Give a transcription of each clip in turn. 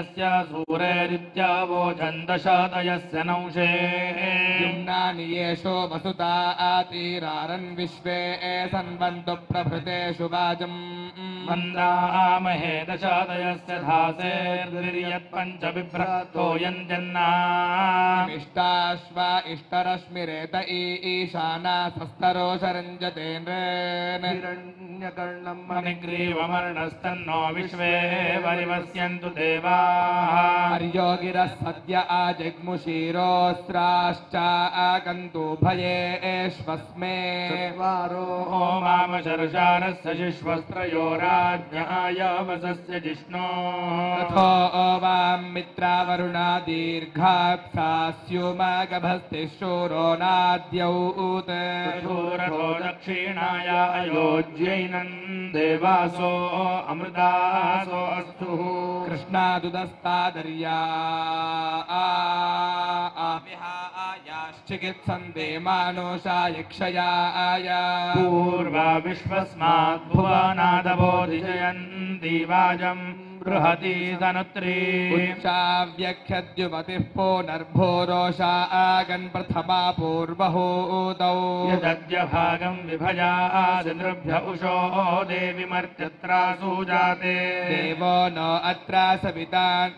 यस्य सूरेरित्यावो छन्दशातयस्य नंशे युम्नानि येषो वसुता आतीरारन् विश्वे सन्वन्तु प्रभृतेषु वाजम् मन्दामहे दशातयस्य धासेर्यत्पञ्च बिभ्रतो यञ्जन्ना इष्टाश्वा इष्टरश्मिरेत ईशाना स्वस्तरो शरञ्जतेन्द्रेन् हिरण्यकर्णम् मणिग्रीवमर्णस्तन्नो विश्वे परिवस्यन्तु देवाः। हर्यो गिरः सद्य आजग्मुषीरोऽस्त्राश्च आगन्तु भयेष्वस्मे चत्वारो ॐ ज्ञायवसस्य जिष्णोथो तथो वां मित्रा वरुणा स्यो शूरो नाद्यौ ऊत। दक्षिणाया अयोज्यैनन् देवासो अमृदासोऽसुः कृष्णादुतस्तादर्या चिकित्सन्ते मानोषाय क्षया आया। पूर्वा विश्वस्मात् भुवनादबोधिजयन्ति वाजम् बृहति दनुत्री चाव्यख्यद्युपतिः पो आगन् प्रथमा पूर्वहोदौ यदद्य भागम् विभजादिनृभ्य उषो देवि मर्त्यत्रा सुजाते देवो न अत्रा सवितान्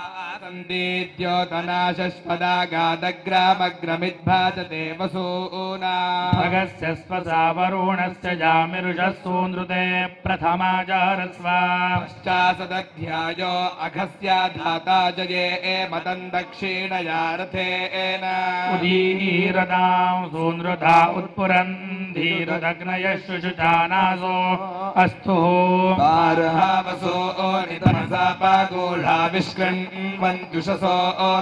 सन्दीद्योतनाशस्पदागादग्रामग्रमिद्भाजते वसूना भगस्य स्वसा वरुणस्य जामिरुषः सूनृते प्रथमा जारस्व। पश्चासदध्यायो अघस्या धाता जये एमतम् दक्षिणया रथेन उदीरदाम् सूनृता उत्पुरन् धीरदग्नयः शुशुचानासो अस्तु। पारहावसो नितमसा पागोढा विष्कृण्वन्त्युषसो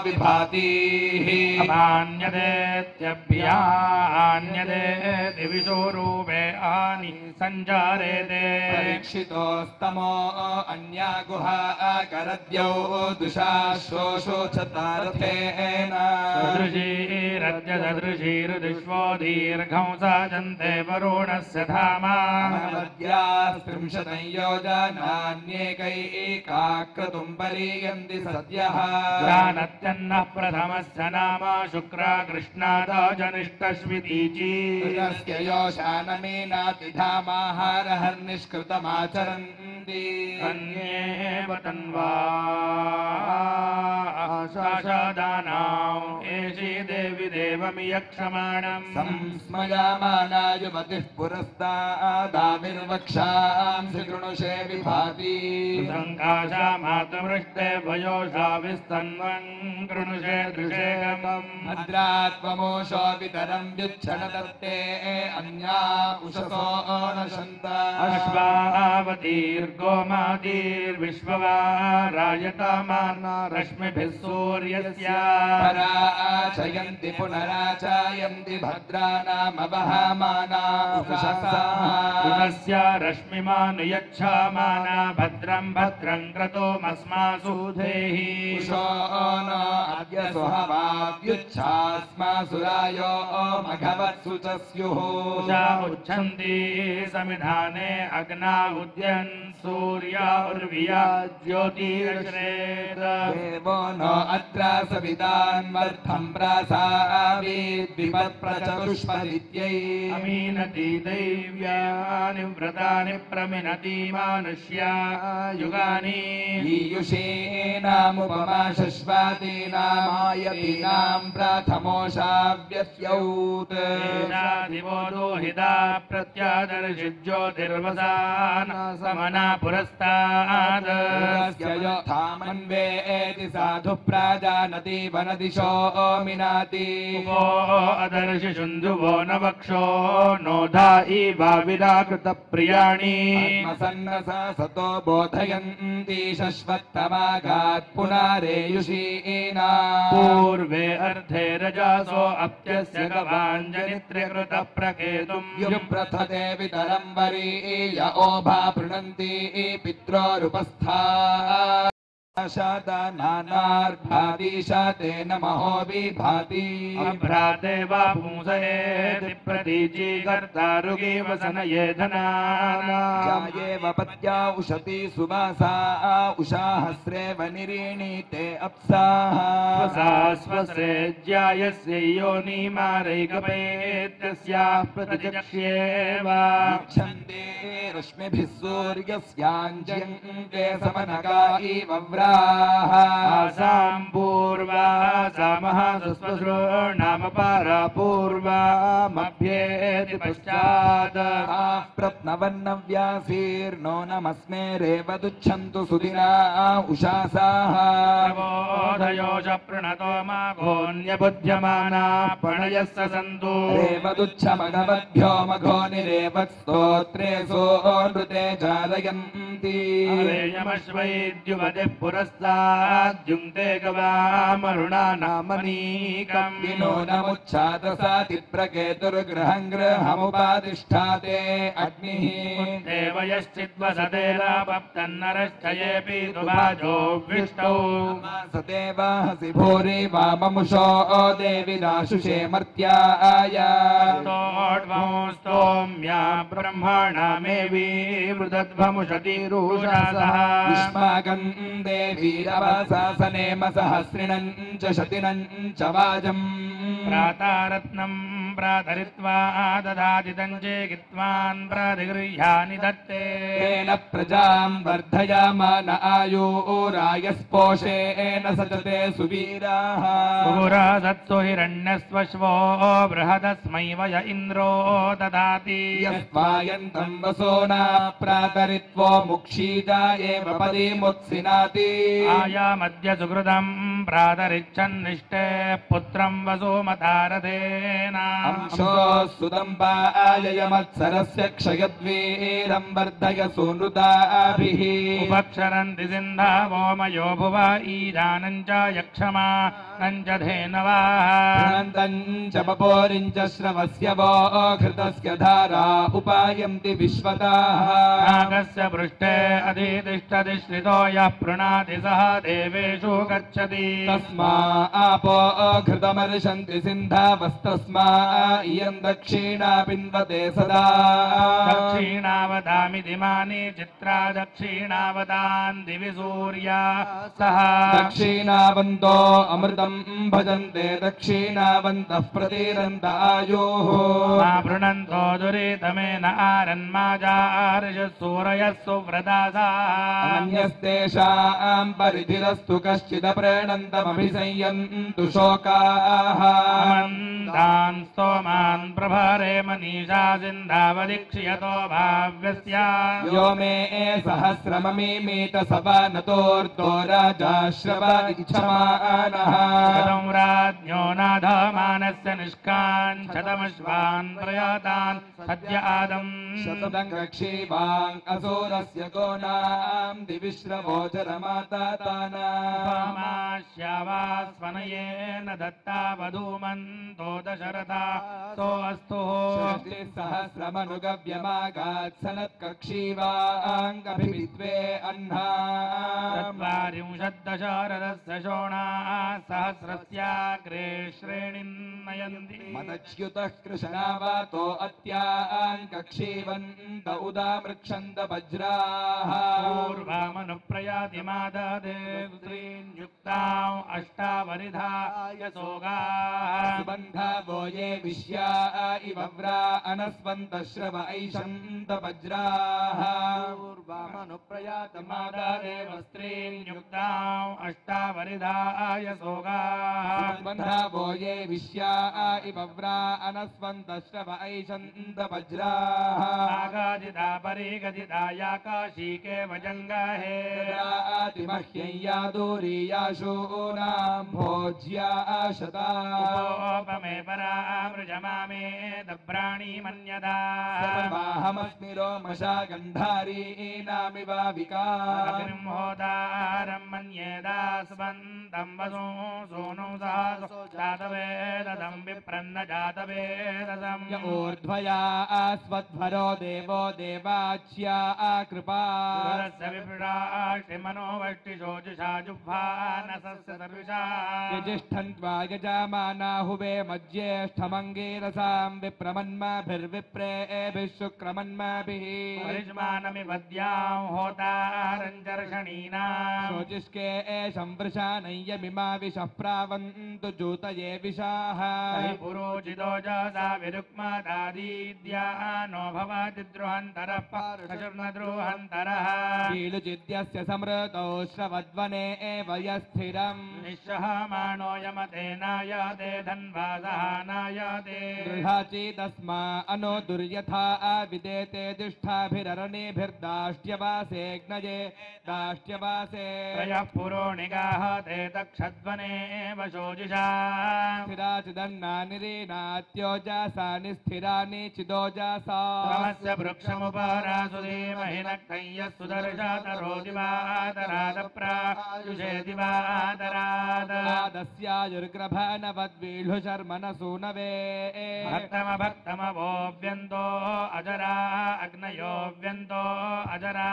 विभातीः अपान्यदेत्यभ्यान्यदे दिविशो रूपे आनि सञ्जारेते परीक्षितोस्तमो अन्या गुहा करद्यौ दुषाश्रोषोचतारथेन सदृशीरद्यसदृशीरुदिष्वो दीर्घं साजन्ते वरुणस्य धामा। नवद्यास्त्रिंशतं परीयन्ति सद्यः। जानत्यन्नः प्रथमस्य नाम शुक्रा कृष्णादाजनिष्टश्वितीची तस्य योषानमेनापि धामाहारहर्निष्कृतमाचरन्ति अन्येव तन्वा आशादानाम् एषी देवि देवमियक्षमाणम्। संस्मयामाना युवतिः पुरस्तादाविर्वक्षांसि कृणुषे विभाति। सङ्काशा मातमृष्टे भयोषा विस्तन्वन् कृणुषे दृशेगम् भद्रात्ममोषो वितरम् व्युच्छन दत्ते अन्या उषसो नशन्त अश्वावतीर्गोमादीर्विश्ववा रायतामाना रश्मिभिः सूर्यस्य। पराचयन्ति पुनराचायन्ति भद्रानामवहामाना पुनस्य रश्मिमानुयच्छामाना भद्रम् भद्रम् क्रतोमस्मासु उषो न अद्य सुहवाव्युच्छास्मा सुरायो मघवत्सु च स्युः उच्छन्ति समिधाने अग्ना उद्यन् सूर्या उर्विया ज्योतिरश्रेत। देवो न अत्र सवितान्वर्थम् प्रासावीद्विपत्प्रचतुष्पदित्यै अमीनति दैव्यानि व्रतानि प्रमिनति मानुष्या युगानि। ईयुषीनामुपमा शश्वातीनामायतीनाम् प्राथमोषाव्यस्यौत्। दिवो दोहिता प्रत्यादर्शि ज्योतिर्वसान समना पुरस्तात्। थामन्वेति साधु प्राजानति वनदिशो मिनाति। उपो अदर्शि शुन्धुवो न वक्षो नोधा इवाविराकृतप्रियाणि आत्मसन्नसा सतो बोधयन्ति शश्वत्तमाघात् पुनारेयुषीना पूर्वे अर्थे रजासो अप्यस्य गवाञ्जनित्र्यकृतः प्रकेतुम् युप्रथते वितरम् वरीय ओभा पृणन्ति पित्रोरुपस्था शादानार्भातीशातेन महो विभाति। वा कर्तारुगी वसनये धनाना। जायेव पत्या उशति सुवासा उषाहस्रेव निरीणीते अप्साः। स्वसा स्वस्रेज्यायस्य योनिमारैकपेत्यस्याः रश्मिभिः सूर्यस्याञ्जन्ते समनका इव व्राः पूर्वा सामः सुस्वसृणाम पारा पूर्वामभ्येति पश्चात्। आः प्रत्नवन्नव्यासीर्नो नमस्मे रेवदुच्छन्तु सुदिना उषासाः प्रबोधयोष प्रणतो मा भोन्यबुध्यमाना प्रणयस्य सन्तु। रेवदुच्छमघवद्भ्यो मघो निरेवत्स्तोत्रे सोऽनृते चालयन्ति अरेयमश्वैद्युवतिः पुरस्ताद्युङ्क्ते गवामरुणा नामनीकम् विनो नमुच्छादसाति प्रकेतुर्गृहम् गृहमुपातिष्ठाते अग्निः। देव यश्चिद्वसतेरापप्तन्नरश्चयेऽपि दुभाजोऽविष्टौ सदेवाहसि भूरि वाममुषो देवि दाशुषे मर्त्याय। स्तोम्या ब्रह्मणामेवी मृदध्वमुषतिरूषासः युष्माकम् देवीरवासासनेम सहस्रिणम् च शतिनम् च वाजम्। प्रातारत्नम् प्रातरित्वा ददाति तञ्चेकित्वान् प्रातिगृह्यानि दत्ते तेन प्रजाम् वर्धयामान आयुरायस्पोषेण सचते सुवीराः पुरासत्सु हिरण्यस्वश्वो बृहदस्मै वय इन्द्रो ददाति यस्वायन्तम् वसो न प्रातरित्वो मुक्षीजा एव पदीमुत्सिनाति आयामद्य सुकृतम् प्रातरिच्छन्निष्टे पुत्रम् वसुमतारथेन अंशो सुदम्बायमत्सरस्य क्षयद्वीरम् वर्धय सुनृताभिः उपक्षरन्ति सिन्धावो मयो भुव ईजानम् च यक्षमा नम् च धेनवाः ृणन्तम् च पपोरिम् च श्रवस्य वो घृतस्य धारा उपायन्ति विश्वताः नागस्य पृष्ठे अधितिष्ठति श्रितो यः पृणाति सः देवेषु गच्छति तस्मा आपो घृतमर्शन्ति सिन्धावस्तस्मा इयम् दक्षिणा पिन्वते सदा दक्षिणावदामि दिमानि चित्रा दक्षिणावदान् दिवि सूर्या सह दक्षिणावन्तो अमृतम् भजन्ते दक्षिणावन्तः प्रतीरन्त आयोः मा पृणन्तो दुरितमेन आरन्माजार्ष सूरयः सुव्रतासाः अन्यस्तेषाम् परिधिरस्तु शोकाः। स्तोमान् प्रभरे मनीषा सिन्धावदीक्ष्यतो भाव्यस्य। यो मे सहस्रममीमीत सवानतोर्तो राजाश्रव इच्छमानः। राज्ञो नाधमानस्य प्रयातान् सद्य आदम्। शतदम् रक्षीवाङ् असुरस्य गोनाम् दिविश्रवोचरमाता श्यावास्वनयेन दत्ता वधूमन्तो दशरथा सोऽस्तु सहस्रमनुगव्यमागात् सनत्कक्षीवाङ्गभिद्वे अह्ना चत्वारिंशद्दशरथस्य शोणाः सहस्रस्याग्रे श्रेणिम् नयन्ति मदच्युतः कृशनावातो अत्याङ्कक्षीवन्त उदामृक्षन्त वज्राः। पूर्वामनुप्रयाति माददे स्त्रीन्युक्ताम् अष्टावरिधा यशोगाः ये विश्या इव व्रा अनस्वन्तश्रव ऐषन्त वज्राः माददेव स्त्रीन्युक्ताम् अष्टावरिधा यशोगाः सुबन्धा वो ये विश्या इव व्रा अनस्वन्तश्रव ऐषन्त वज्राः आगादिता परिगदिता या काशीके वजङ्गाहे दूरीयाशूनाम् भोज्या शता उपमे परामृजमामे दभ्राणि मन्यदा सर्वाहमस्मि रोमशा गन्धारीनामिव विका होदारम् मन्येदास्वन्तम् वसो सोनु सहसो जातवेदम् विप्रन्न जातवेदम् य ऊर्ध्वया आस्वध्वरो देवो देवाच्या कृपा। सुरस्य विप्राष्टि मनो वष्टिशोजुषा जुह्वानसस्य सर्विषा यजिष्ठन्त्वा यजामानाहुवे मज्येष्ठमङ्गीरसाम् विप्रमन्माभिर्विप्रेभिः शुक्रमन्माभिः। परिष्मानमि वद्याम् होतारञ्जर्षणीनाम् शोचिष्के एषं वृषा नय्यमिमा विषः प्रावन्तु जूतये विशाः हि पुरोचितो जासा विरुक्मदादीद्या नो भवति द्रुहन्तरः समृतौ श्रवद्वने एव यस्थिरम् निःसहमाणो यमतेनायते धन्वासः नायते अनो दुर्यथा विदेते दुष्टाभिररणेभिर्दाष्ट्यवासेऽग्नये दाष्ट्यवासे। त्रयः पुरोणिगाः ते दक्षध्वने वशोजिषा। स्थिराचिदन्नानिरीनात्योजासानि स्थिरानि चिदोजासा क्रमस्य वृक्षमुपरासु धीमहि दिवातरादप्रायुषे आदस्यायुर्ग्रभनवद्वीढुशर्मनसूनवे भक्तमभक्तमवोऽव्यन्तो अजरा अग्नयोऽव्यन्तो अजरा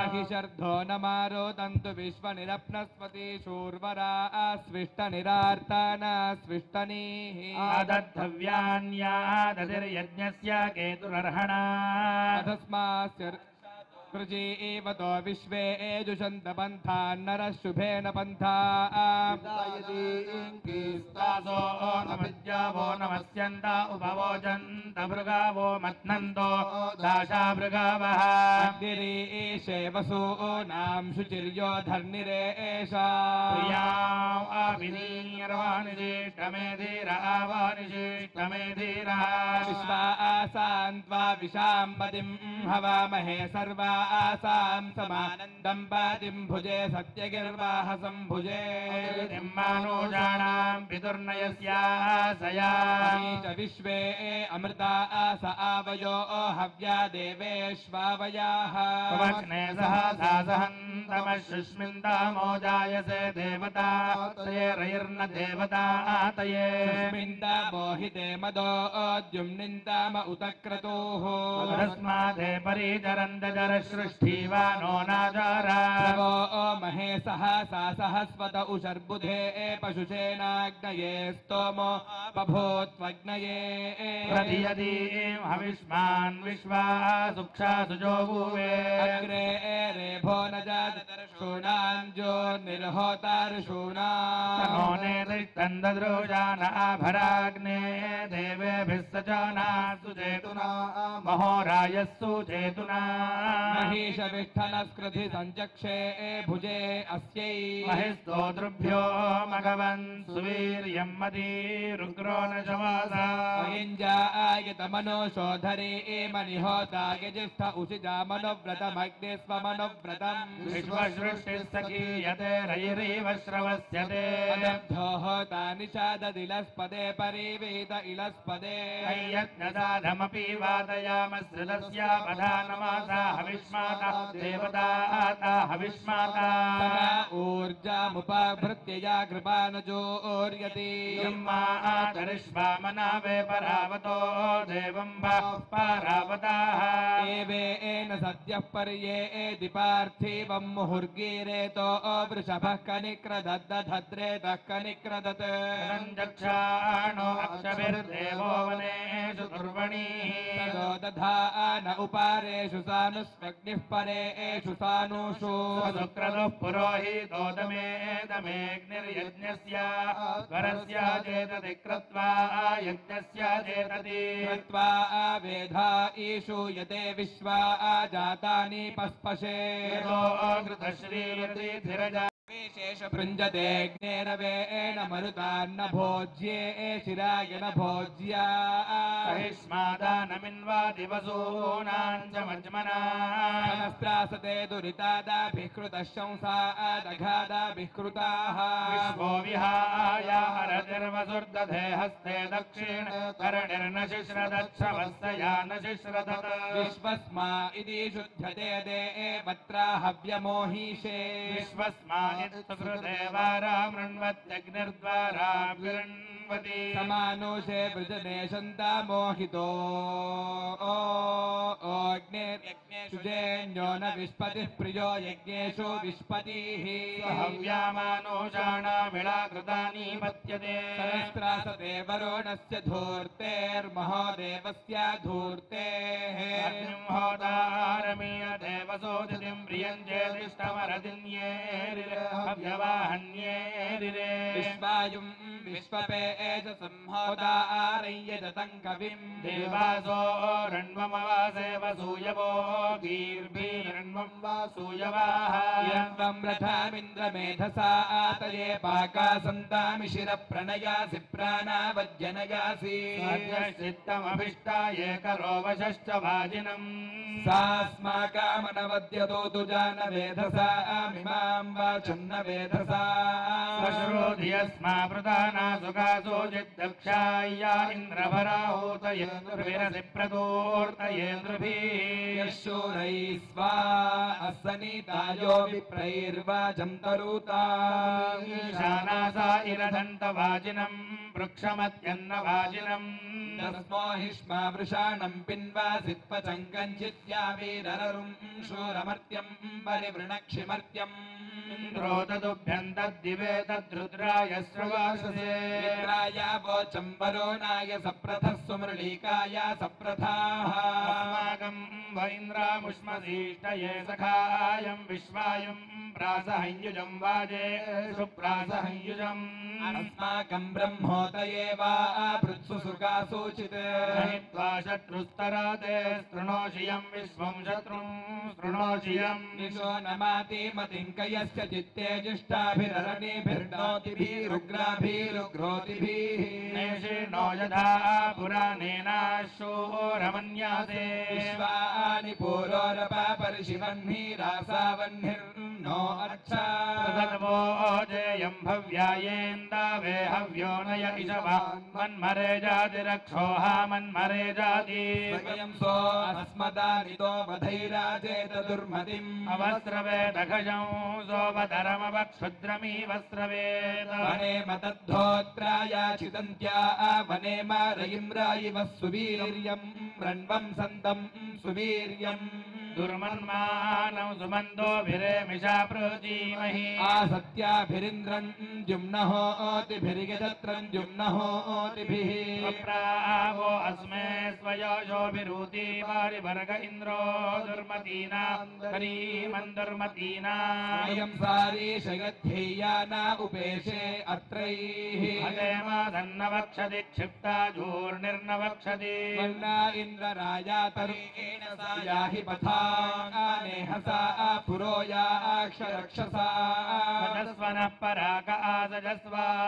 सहि शर्धो न मारोदन्तु विश्वनिरप्नस्पति शूर्वरा स्विष्टनिरार्ता न स्विष्टनीः आदद्धव्यान्यादतिर्यज्ञस्य केतुरर्हणा तस्मास्य कृजि एव तो विश्वे दुषन्तपन्थान्नरः शुभेन पन्था तासो नमद्यावो नमस्यन्त उपवोचन्त भृगावो मत्नन्तो दाशा भृगावः गिरीशे वसूनां शुचिर्यो धर्निरेषा प्रियाम् आविनीर्वानिशिष्टमेधीर आवानिशिष्टमेधीरः। विश्वा आसान्त्वा हवामहे सर्वा। आसां समानन्दं पातिं भुजे सत्यगिर्वाहसं भुजे। मानोजानाम् पितुर्नयस्यासया। च विश्वे अमृता आस आवयो हव्या देवेष्वावयाः। सहन्तमशुष्मिन्दामोजायसे देवता तये रैर्न देवता तये तस्मिन्दा मोहिते मदोद्युम्निन्दाम उत क्रतोः तस्मादे परिचरन्त जरसृष्टिवा नो प्रवो महे सहसा सहस्वत उशर्बुधे पशुषेनाग्नये स्तोमो बभूत्वग्नये। प्रतियदि हविष्मान् विश्वा सुक्षा सुजो भुवे। अग्रे रेभो न जातर्षूणाञ्जो निर्होतार्षूणा तनो नेतिष्ठन्दद्रोजान आभराग्ने देवेभिः स च नासु चेतुना महोरायस्सु चेतुना महिषविष्ठनस्कृति सञ्चक्षे भुजे अस्यै। महिस्तोतृभ्यो मघवन् सुवीर्यम् मदीरुग्रो न शवासा अयञ्जायतमनो शोधरे मनिहोतायजिष्ठ उषिजा मनोव्रतमग्ने स्वमनोव्रतम् विश्वसृष्टिः सखीयते रैरीव श्रवस्यते। होता निषाददिलस्पदे परिवेद इलस्पदे। यज्ञदाधमपि वादयामश्रितस्यापधानमासा हविष्माता देवताता हविष्माता। सदा ऊर्जामुपभृत्य या कृपानजोर्यति ब्रह्मातरिष्वामनावे परावतो देवम् वा पारावताः। एवेन सद्यः पर्ये दिपार्थिवम् मुहुर्गीरेतो वृषभः कनिक्रदद्दधद्रेतः कनिक्रदत्। चक्षाणो अक्षभिर्देवो वनेषु दुर्वणीः। तदो दधान उपारेषु सानुष्वग्निः परेषु सानुषु सुक्रतुः पुरोहितो दमे दमेऽग्निर्यज्ञस्य वरस्य चेतति कृत्वा यज्ञस्य चेतति कृत्वा वेधा ईषु यते विश्वा जातानि पस्पशे। यतो घृतश्रीरतिधिरजा विशेष भृञ्जतेऽग्नेरवेण मरुतान्न भोज्ये शिराय न भोज्या सहिष्मादानमिन्वादिवसूनाम् च मज्मना। नस्त्रासते दुरितादाभिः कृतः शंसा दघादाभिः कृताः विश्वो विहाय हरतिर्वसुर्दधे हस्ते दक्षिण करणिर्न शिश्रदच्छवस्य या न शिश्रदत् विश्वस्मा इति शुध्यते देवत्रा हव्यमोहीशे विश्वस्मा सुकृदेवारामृण्वत्यग्निर्द्वारा विरण्वति समानुषे वृजने सन्ता मोहितो। अग्निर्यज्ञेषुजेन्यो न विष्पतिः प्रियो यज्ञेषु विष्पतिः हव्यामानोषाणामिळा कृतानि पत्यते सहस्रासते वरुणस्य धूर्तेर्महोदेवस्य धूर्तेः। होतारमीयते वसोदितिम् प्रियम् चेदिष्टमरदिन्येरिरे हव्यवाहन्येरिरे विश्वायुम् विश्वपे एष संहोदारय्यजतम् कविम् देवासो रण्वमवासे वसूयवो गीर्भिरण्वम् वासूयवाः यन्वम् रथामिन्द्रमेधसा आतये पाका सन्तामिशिरप्रणयासि प्राणावज्जनयासि चित्तमभिष्टाये करोवशश्च वाजिनम् सास्माकामनवद्यतो तु जानवेधसा मिमाम् वाचन्न वेधसा श्रोधियस्मा प्रधाना सुखासो जिद्दक्षाया इन्द्रभराहूतयेन्द्रभिरसि प्रदूर्तयेन्द्रभिः यशूरैः स्वा असनीतायो विप्रैर्वाचम् तरुता ईशानासा इरदन्तवाजिनम् वृक्षमत्यन्नवाजिनम्। तस्मो हिष्मा वृषाणम् पिन्वासित्वचम् कञ्चिद्यावीररुम् शूरमर्त्यम् परिवृणक्षिमर्त्यम् इन्द्रो तद्दिवे तद्रुद्राय श्रवाससे मित्राय वोचम् वरुणाय सप्रथः सुमृळीकाय सप्रथाः। अस्माकम् वैन्द्रामुष्मसीष्टये सखायम् विश्वायम् प्रासहंयुजम् वाजे सुप्रासहंयुजम्। अस्माकम् ब्रह्मोदये वा पृत्सु सुखासूचित् त्वा शत्रुस्तराते stृणोषियम् विश्वम् शत्रुम् stृणोषियम् निशो नमाति मतिम् कयश्च चित्ते जिष्टाभिररणेभिर्नोतिभिरुग्राभिरुग्रोतिभिः नेषिणो यथा पुराणेनाशोरमन्यासे। विश्वानि पूरोरपापरिशिवह्नि रासावह्निर्नो अर्चा तदन्वो जेयम् भव्यायेन्दावे हव्यो नय इषवा। मन्मरे जातिरक्षोः मन्मरे जाति। स्वयं सो अस्मदानितो वधैराजेत दुर्मतिम् अवस्रवे दघजं सोपधरमवक्षुद्रमी वस्रवेद। वने वने मारयिम् रायिव सुवीर्यम्। ரண்வம் சந்தம் சுவீரியம். दुर्मन्मानौ सुमन्दोभिरेमिषा प्रोजीमहि आसत्याभिरिन्द्रम् जुम्नहोतिभिर्यजत्रम् जुम्नहोतिभिः। प्रावो अस्मे स्वयोजोभिरूति वारिवर्ग इन्द्रो दुर्मतीनाम् करीमन् दुर्मतीनाम् स्वयम् उपेशे अत्रैः। हदेमादन्नवक्षति क्षिप्ता झूर्निर्नवक्षति वन्ना इन्द्रराजा तरुणेन सा याहि पथा। नेहसा पुरो या अक्षरक्षसा सजस्वनः पराक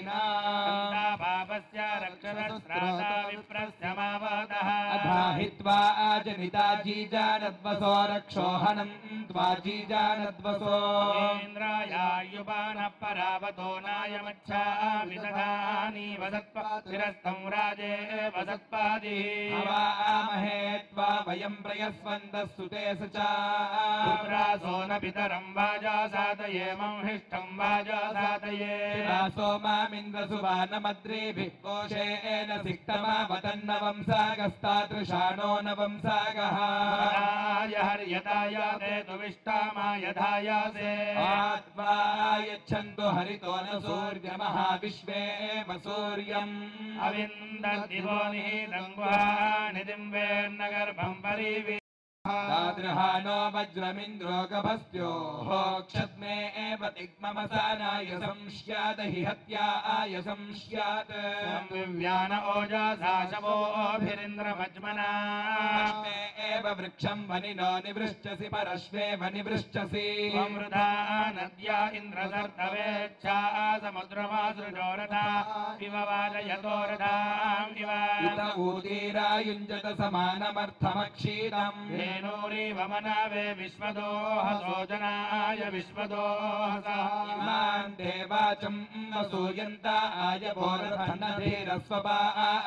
पापस्य रक्षणस्त्राता विप्रस्य मावादः अधाहि त्वा आजनिता जीजानद्वसो रक्षोहनम् त्वा जीजानद्वसो। इन्द्रायायुपानः परावतो नायमच्छा विदधानि वसत्पातिरस्तम् राजे वसत्पादिः। हवामहे त्वा वयम् प्रयस्वन्तः सुते स च। पुत्रासो न पितरम् वाजा सातयेमम् हिष्टम् वाजा सातये। सोमामिन्द्रसुवानमद्रीभिः कोशेन सिक्तमावतन्नवम् सागस्तादृशाणो नवम् सागः आय हर्यतायाते तु विष्टामा यथायासे आत्मा यच्छन्तु हरितो न सूर्यमहाविश्वे सूर्यम्। अविन्ददिवो निहितम् गुहा निदिम् वेर्नगर्भम् परिवि दादृहानो वज्रमिन्द्रो गभस्त्योः क्षद्मे एव तिग्ममसानाय संस्याद हि हत्याय संस्यात् दिव्यान ओजासाशवोभिरिन्द्रमज्मना अश्वे एव वृक्षम् वनिनो निवृष्टसि परश्वेव निवृष्टसि अमृता नद्या इन्द्रसर्तवेच्छा समुद्रमासृजोरथा इव वाजयतो रथाम् इव ऊदीरायुञ्जत समानमर्थमक्षीरम् धेनूरिव मनावे विश्वदोहसोजनाय विश्वदोहसा इमान् देवाचम् वसूयन्ताय भोरधनधीरस्वपा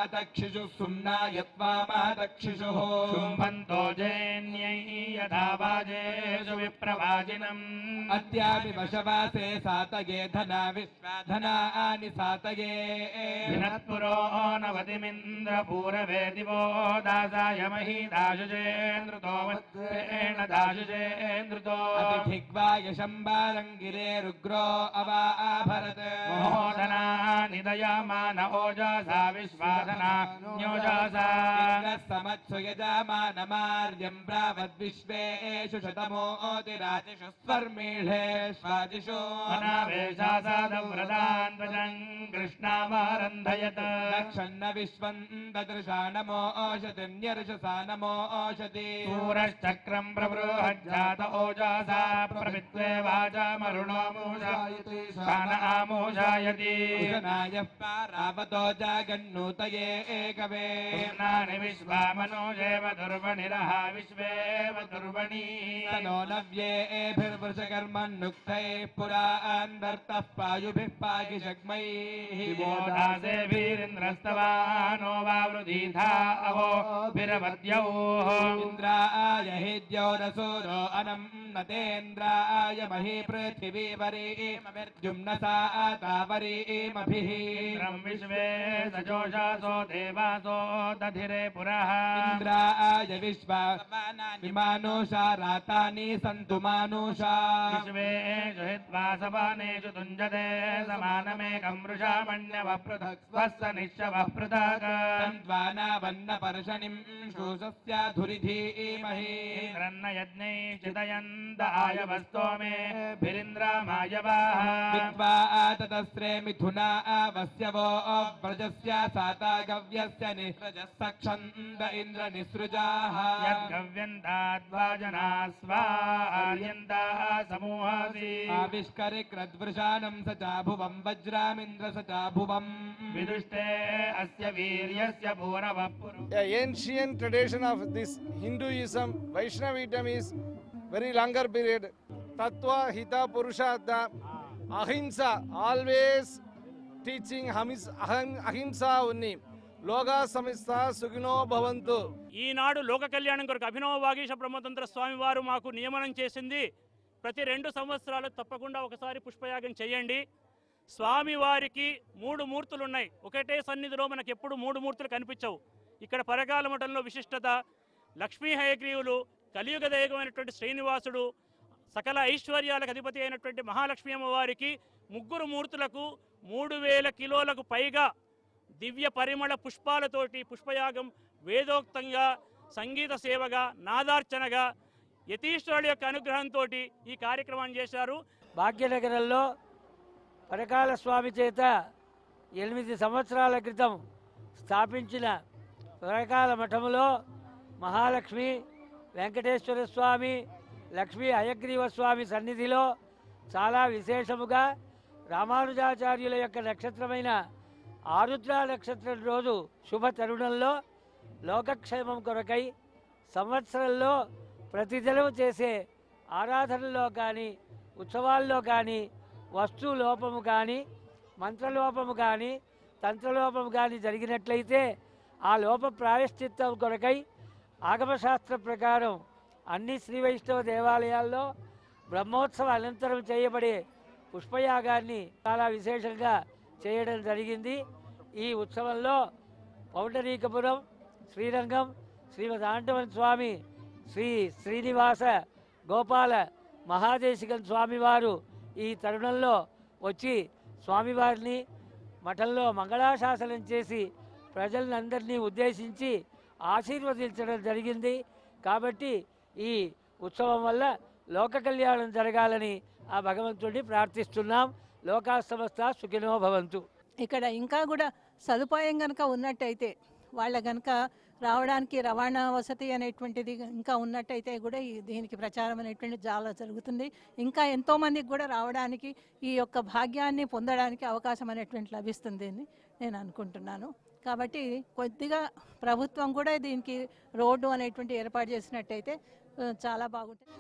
अतक्षिषुः सुम्नाय त्वामादक्षिषुः शुम्भन्तो जेन्यै यथा वाजेषु विप्रवाजिनम् अद्यापि वशवासे सातये धना विश्वाधनानि सातये विनत्पुरो नवतिमिन्द्रपूरवे दिवो दासाय मही दाशुजेन्द्रुतो वत्रेण दाशुजेन्द्रुतो अतिथिग्वाय शम्बारङ्गिरे रुग्रो अवाभरत् महोदना निदयामान ओजसा विश्वासना न्योजसा समत्सु यजामानमार्यम् प्रावद्विश्वेषु शतमोतिराजिषु स्वर्मीढेष्वादिषु अनावेशासादव्रतान्वजम् कृष्णामारन्धयत् लक्षन्न विश्वम् ददृशा नमो ओषतिन्यर्षसा नमो ओषति सूरश्चक्रम् प्रबृहज्जात ओजसा प्रवित्वे वाचामरुणो मूषायति स्थान आमोषायति। नाय पारावतो जागन्नूतये एकवे। पूर्णानि विश्वामनोजेव दुर्वणिरः विश्वेव दुर्वणी तनो नव्येभिर्वृषकर्मन्नुक्तैः पुरान्वर्तः पायुभिः पागिषग्मैः विमोदासेभिरिन्द्रस्तवानो वावृधीथा अवो विरवद्यौः इन्द्राय हेद्योरसूरो अनम् नतेन्द्राय मही पृथिवी वरीमभिर्जुम्नसा तावरीमभिः इन्द्रम् विश्वे सजोषासो देवासो दधिरे पुरः। इन्द्राय विश्वा विमानुषा रातानि सन्तु मानुषा। विश्वेषु हित्वा सपानेषु तुञ्जते समानमेकम् वृषामण्यव पृथक् स्वस्य निश्चवः पृथक्। तन्त्वानावन्नपर्षणिम् शोषस्याधुरिधीमहि इन्द्रन्न यज्ञैः चितयन्त आयवस्तोमे भिरिन्द्रामायवाः। मिथुना आवस्य वो व्रजस्य साता गव्यस्य निःसृजः सक्षन्द इन्द्र निःसृजाः यद्गव्यन्ताद्वाजना स्वार्यन्ताः समूहासि। आविष्करि क्रद्वृषाणम् स चाभुवम् वज्रामिन्द्र स चाभुवम्। विदुष्टे अस्य वीर्यस्य पूरवः पुरु The ancient tradition of this Hinduism, కోసం వైష్ణవీటం ఈస్ వెరీ లాంగర్ పీరియడ్ తత్వ హిత పురుషార్థ అహింస ఆల్వేస్ టీచింగ్ హమిస్ అహింస ఉన్ని. లోగా సంస్థ సుఖినో భవంతు. ఈనాడు లోక కళ్యాణం కొరకు అభినవ వాగీష బ్రహ్మతంత్ర స్వామి వారు మాకు నియమనం చేసింది. ప్రతి రెండు సంవత్సరాలు తప్పకుండా ఒకసారి పుష్పయాగం చేయండి. స్వామివారికి మూడు మూర్తులు ఉన్నాయి ఒకటే సన్నిధిలో మనకు ఎప్పుడు మూడు మూర్తులు కనిపించవు. ఇక్కడ పరకాల మఠంలో విశిష్టత లక్ష్మీ హయగ్రీవులు కలియుగ దైవమైనటువంటి శ్రీనివాసుడు సకల ఐశ్వర్యాలకు అధిపతి అయినటువంటి మహాలక్ష్మి అమ్మవారికి ముగ్గురు మూర్తులకు మూడు వేల కిలోలకు పైగా దివ్య పరిమళ పుష్పాలతోటి పుష్పయాగం వేదోక్తంగా సంగీత సేవగా నాదార్చనగా యతీశ్వరుడు యొక్క అనుగ్రహంతో ఈ కార్యక్రమాన్ని చేశారు. భాగ్యనగరంలో పరకాల స్వామి చేత ఎనిమిది సంవత్సరాల క్రితం స్థాపించిన పరకాల మఠములో మహాలక్ష్మి వెంకటేశ్వర స్వామి లక్ష్మీ అయగ్రీవ స్వామి సన్నిధిలో చాలా విశేషముగా రామానుజాచార్యుల యొక్క నక్షత్రమైన ఆరుద్ర నక్షత్రం రోజు శుభ తరుణంలో లోకక్షేమం కొరకై సంవత్సరంలో ప్రతిదినం చేసే ఆరాధనలో కానీ ఉత్సవాల్లో కానీ వస్తు లోపము కానీ మంత్రలోపము కానీ తంత్రలోపము కానీ జరిగినట్లయితే ఆ లోప ప్రాయశ్చిత్తం కొరకై ఆగమశాస్త్ర ప్రకారం అన్ని శ్రీ వైష్ణవ దేవాలయాల్లో బ్రహ్మోత్సవ అనంతరం చేయబడే పుష్పయాగాన్ని చాలా విశేషంగా చేయడం జరిగింది. ఈ ఉత్సవంలో పౌండరీకపురం శ్రీరంగం శ్రీమద్ ఆంటవన్ స్వామి శ్రీ శ్రీనివాస గోపాల మహాదేశికన్ స్వామివారు ఈ తరుణంలో వచ్చి స్వామివారిని మఠంలో మంగళాశాసనం చేసి ప్రజలందరినీ ఉద్దేశించి ఆశీర్వదించడం జరిగింది. కాబట్టి ఈ ఉత్సవం వల్ల లోక కళ్యాణం జరగాలని ఆ భగవంతుడిని ప్రార్థిస్తున్నాం. లోకా సమస్త సుఖినో భవంతు. ఇక్కడ ఇంకా కూడా సదుపాయం కనుక ఉన్నట్టయితే వాళ్ళ కనుక రావడానికి రవాణా వసతి అనేటువంటిది ఇంకా ఉన్నట్టయితే కూడా ఈ దీనికి ప్రచారం అనేటువంటి చాలా జరుగుతుంది. ఇంకా ఎంతో మందికి కూడా రావడానికి ఈ యొక్క భాగ్యాన్ని పొందడానికి అవకాశం అనేటువంటి లభిస్తుంది అని నేను అనుకుంటున్నాను. కాబట్టి కొద్దిగా ప్రభుత్వం కూడా దీనికి రోడ్డు అనేటువంటి ఏర్పాటు చేసినట్టయితే చాలా బాగుంటుంది.